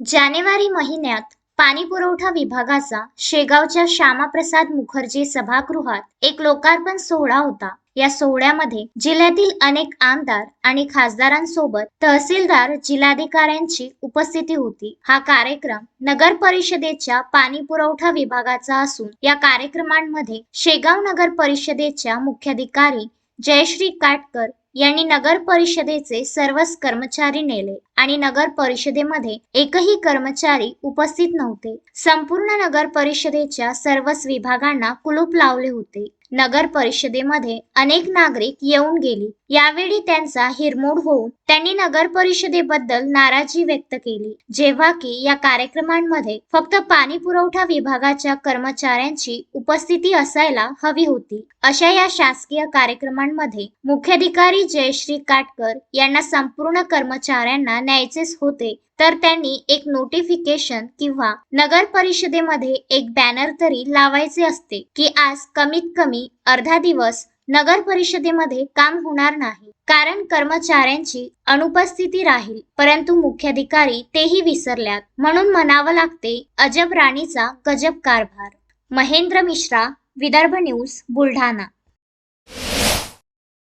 जानेवारी महिन्यात पाणी पुरवठा विभागाचा शेगावच्या श्यामाप्रसाद मुखर्जी सभागृहात एक लोकार्पण सोहळा होता. या सोहळ्यामध्ये जिल्ह्यातील अनेक आमदार आणि खासदारांसोबत तहसीलदार जिल्हाधिकाऱ्यांची उपस्थिती होती. हा कार्यक्रम नगर परिषदेच्या पाणी पुरवठा विभागाचा असून या कार्यक्रमांमध्ये शेगाव नगर परिषदेच्या मुख्याधिकारी जयश्री काटकर यांनी नगर परिषदेचे सर्वच कर्मचारी नेले. आणि नगर परिषदेमध्ये एकही कर्मचारी उपस्थित नव्हते. संपूर्ण नगर परिषदेच्या सर्वच विभागांना कुलूप लावले होते. नगर परिषदेमध्ये अनेक नागरिक येऊन गेली. यावेळी त्यांचा हिरमोड होऊन त्यांनी नगर परिषदेबद्दल नाराजी व्यक्त केली. जेव्हा की या कार्यक्रमांमध्ये फक्त पाणी पुरवठा विभागाच्या कर्मचाऱ्यांची उपस्थिती असायला हवी होती. अशा या शासकीय कार्यक्रमांमध्ये मुख्याधिकारी जयश्री काटकर यांना संपूर्ण कर्मचाऱ्यांना न्यायचेच होते तर त्यांनी एक नोटिफिकेशन किंवा नगर परिषदेमध्ये एक बॅनर तरी लावायचे असते की आज कमीत कमी अर्धा दिवस नगर परिषदेमध्ये काम होणार नाही. कारण कर्मचाऱ्यांची अनुपस्थिती राहील परंतु मुख्याधिकारी तेही विसरल्यात. म्हणून म्हणावं लागते अजब राणीचा गजब कारभार. महेंद्र मिश्रा विदर्भ न्यूज बुलढाणा.